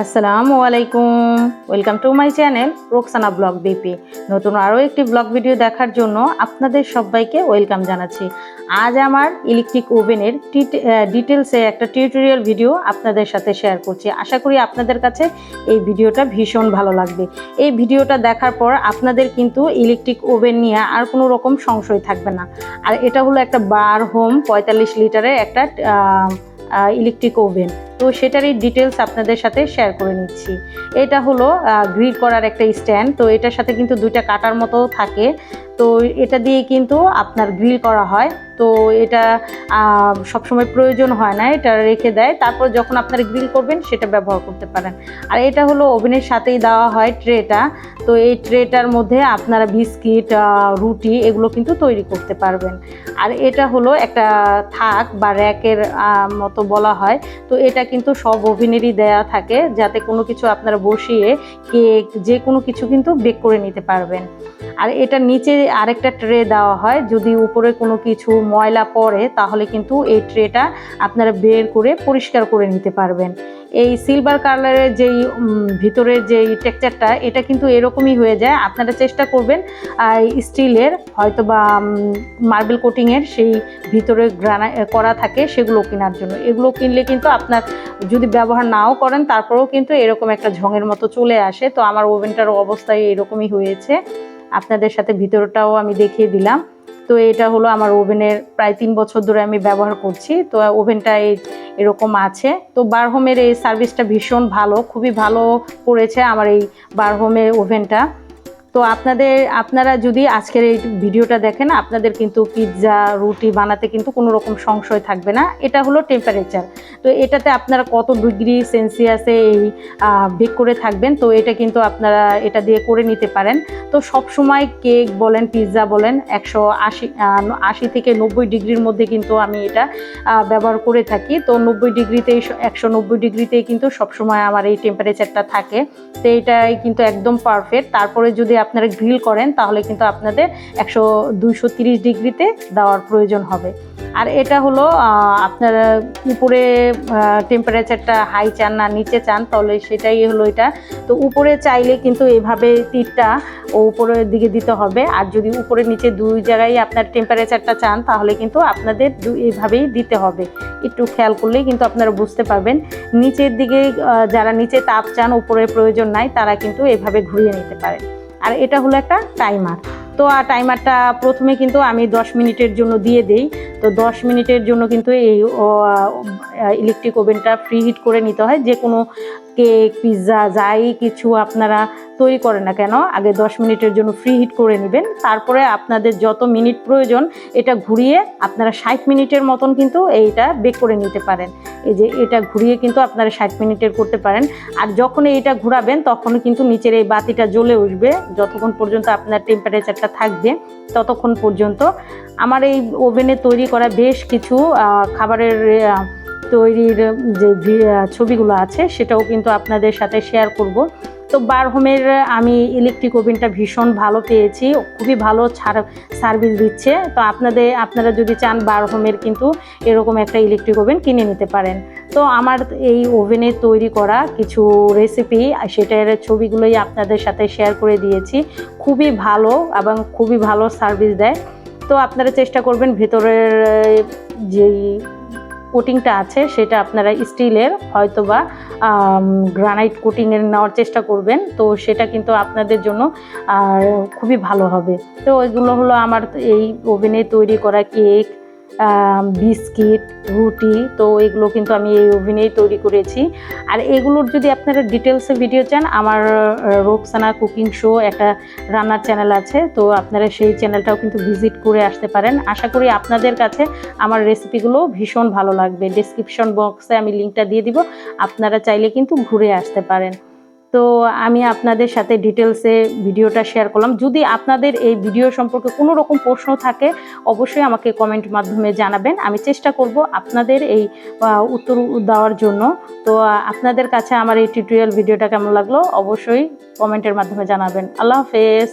আসসালামু আলাইকুম। Welcome to my channel Roksana blog BP নতুন আরও একটি ব্লগ ভিডিও দেখার জন্য আপনাদের সবাইকে ওয়েলকাম জানাচ্ছি। আজ আমার ইলেকট্রিক ওভেনের ডিটেলসে একটা টিউটোরিয়াল ভিডিও আপনাদের সাথে শেয়ার করছি। আশা করি আপনাদের কাছে এই ভিডিওটা ভীষণ ভালো লাগবে। এই ভিডিওটা দেখার পর আপনাদের কিন্তু ইলেকট্রিক ওভেন নিয়ে আর কোনো রকম সংশয় থাকবে না। আর এটা হলো একটা বার হোম পঁয়তাল্লিশ লিটারের একটা ইলেকট্রিক ওভেন তো সেটারই ডিটেলস আপনাদের সাথে শেয়ার করে নিচ্ছি। এটা হলো গ্রিল করার একটা স্ট্যান্ড তো এটার সাথে কিন্তু দুইটা কাটার মতো থাকে। তো এটা দিয়ে কিন্তু আপনার গ্রিল করা হয়। তো এটা সবসময় প্রয়োজন হয় না, এটা রেখে দেয়। তারপর যখন আপনারা গ্রিল করবেন, সেটা ব্যবহার করতে পারেন। আর এটা হলো ওভেনের সাথেই দেওয়া হয় ট্রেটা তো এই ট্রেটার মধ্যে আপনারা বিস্কিট রুটি এগুলো কিন্তু তৈরি করতে পারবেন। আর এটা হলো একটা থাক বা র্যাকের মতো বলা হয়। তো এটা কিন্তু সব ওভেনেরই দেয়া থাকে যাতে কোনো কিছু আপনারা বসিয়ে কেক, যে কোনো কিছু কিন্তু বেক করে নিতে পারবেন। আর এটা নিচে আরেকটা ট্রে দেওয়া হয়, যদি উপরে কোনো কিছু ময়লা পড়ে তাহলে কিন্তু এই ট্রেটা আপনারা বের করে পরিষ্কার করে নিতে পারবেন। এই সিলভার কালারের যেই ভিতরের যেই টেক্সচারটা এটা কিন্তু এরকমই হয়ে যায়। আপনারা চেষ্টা করবেন স্টিলের হয়তো বা মার্বেল কোটিংয়ের সেই ভিতরে গ্রানা করা থাকে সেগুলো কেনার জন্য। এগুলো কিনলে কিন্তু আপনার যদি ব্যবহার নাও করেন, তারপরেও কিন্তু এরকম একটা ঝঙের মতো চলে আসে। তো আমার ওভেনটার অবস্থায় এরকমই হয়েছে। আপনাদের সাথে ভিতরটাও আমি দেখিয়ে দিলাম। তো এটা হলো আমার ওভেনের প্রায় তিন বছর ধরে আমি ব্যবহার করছি। তো ওভেনটা এই, এরকম আছে। তো বারহোমের এই সার্ভিসটা ভীষণ ভালো, খুবই ভালো করেছে আমার এই বারহোমের ওভেনটা। তো আপনাদের, আপনারা যদি আজকের এই ভিডিওটা দেখেন, আপনাদের কিন্তু পিৎজা, রুটি বানাতে কিন্তু কোনো রকম সংশয় থাকবে না। এটা হলো টেম্পারেচার তো এটাতে আপনারা কত ডিগ্রি সেলসিয়াসে এই বেক করে থাকবেন, তো এটা কিন্তু আপনারা এটা দিয়ে করে নিতে পারেন। তো সব সময় কেক বলেন পিৎজা বলেন, একশো আশি আশি থেকে নব্বই ডিগ্রির মধ্যে কিন্তু আমি এটা ব্যবহার করে থাকি। তো নব্বই ডিগ্রিতেই একশো নব্বই ডিগ্রিতেই কিন্তু সবসময় আমার এই টেম্পারেচারটা থাকে। তো এটাই কিন্তু একদম পারফেক্ট তারপরে যদি আপনারা গ্রিল করেন, তাহলে কিন্তু আপনাদের একশো দুইশো তিরিশ ডিগ্রিতে দেওয়ার প্রয়োজন হবে। আর এটা হলো আপনারা উপরে টেম্পারেচারটা হাই চান না, নিচে চান, তাহলে সেটাই হলো এটা। তো উপরে চাইলে কিন্তু এভাবে তীরটা ও উপরের দিকে দিতে হবে। আর যদি উপরে নিচে দুই জায়গায় আপনার টেম্পারেচারটা চান, তাহলে কিন্তু আপনাদের এইভাবেই দিতে হবে। একটু খেয়াল করলেই কিন্তু আপনারা বুঝতে পারবেন। নিচের দিকে যারা নিচে তাপ চান উপরে প্রয়োজন নাই, তারা কিন্তু এভাবে ঘুরিয়ে নিতে পারেন। আর এটা হলো একটা টাইমার তো আর টাইমারটা প্রথমে কিন্তু আমি দশ মিনিটের জন্য দিয়ে দেই। তো দশ মিনিটের জন্য কিন্তু এই ইলেকট্রিক ওভেনটা ফ্রি হিট করে নিতে হয়। যে কোনো কেক পিৎজা যাই কিছু আপনারা তৈরি করেন না কেন? আগে দশ মিনিটের জন্য ফ্রি হিট করে নেবেন। তারপরে আপনাদের যত মিনিট প্রয়োজন, এটা ঘুরিয়ে আপনারা ষাট মিনিটের মতন কিন্তু এইটা বেক করে নিতে পারেন। এই যে এটা ঘুরিয়ে কিন্তু আপনারা ষাট মিনিটের করতে পারেন। আর যখন এইটা ঘোরাবেন, তখন কিন্তু নিচের এই বাতিটা জ্বলে উঠবে। যতক্ষণ পর্যন্ত আপনার টেম্পারেচারটা থাকবে, ততক্ষণ পর্যন্ত। আমার এই ওভেনে তৈরি করা বেশ কিছু খাবারের তৈরির যে ছবিগুলো আছে, সেটাও কিন্তু আপনাদের সাথে শেয়ার করব। তো বারহোমের আমি ইলেকট্রিক ওভেনটা ভীষণ ভালো পেয়েছি, খুবই ভালো ছাড় সার্ভিস দিচ্ছে। তো আপনাদের, আপনারা যদি চান বারহোমের কিন্তু এরকম একটা ইলেকট্রিক ওভেন কিনে নিতে পারেন। তো আমার এই ওভেনে তৈরি করা কিছু রেসিপি সেটার ছবিগুলোই আপনাদের সাথে শেয়ার করে দিয়েছি। খুবই ভালো এবং খুবই ভালো সার্ভিস দেয়। তো আপনারা চেষ্টা করবেন ভেতরের, যেই কোটিংটা আছে, সেটা আপনারা স্টিলের হয়তো বা গ্রানাইট কোটিংয়ের নেওয়ার চেষ্টা করবেন। তো সেটা কিন্তু আপনাদের জন্য খুবই ভালো হবে। তো এগুলো হলো আমার এই ওভেনে তৈরি করা কেক বিস্কিট, রুটি, তো এগুলো কিন্তু আমি এই ওভেনেই তৈরি করেছি। আর এগুলোর যদি আপনারা ডিটেলসে ভিডিও চান, আমার রোকসানা কুকিং শো একটা রান্নার চ্যানেল আছে, তো আপনারা সেই চ্যানেলটাও কিন্তু ভিজিট করে আসতে পারেন। আশা করি আপনাদের কাছে আমার রেসিপিগুলো ভীষণ ভালো লাগবে। ডেসক্রিপশন বক্সে আমি লিঙ্কটা দিয়ে দিব। আপনারা চাইলে কিন্তু ঘুরে আসতে পারেন। তো আমি আপনাদের সাথে ডিটেলসে ভিডিওটা শেয়ার করলাম। যদি আপনাদের এই ভিডিও সম্পর্কে কোনো রকম প্রশ্ন থাকে, অবশ্যই আমাকে কমেন্ট মাধ্যমে জানাবেন। আমি চেষ্টা করব আপনাদের এই উত্তর দেওয়ার জন্য। তো আপনাদের কাছে আমার এই টিউটোরিয়াল ভিডিওটা কেমন লাগল, অবশ্যই কমেন্টের মাধ্যমে জানাবেন। আল্লাহ হাফেজ।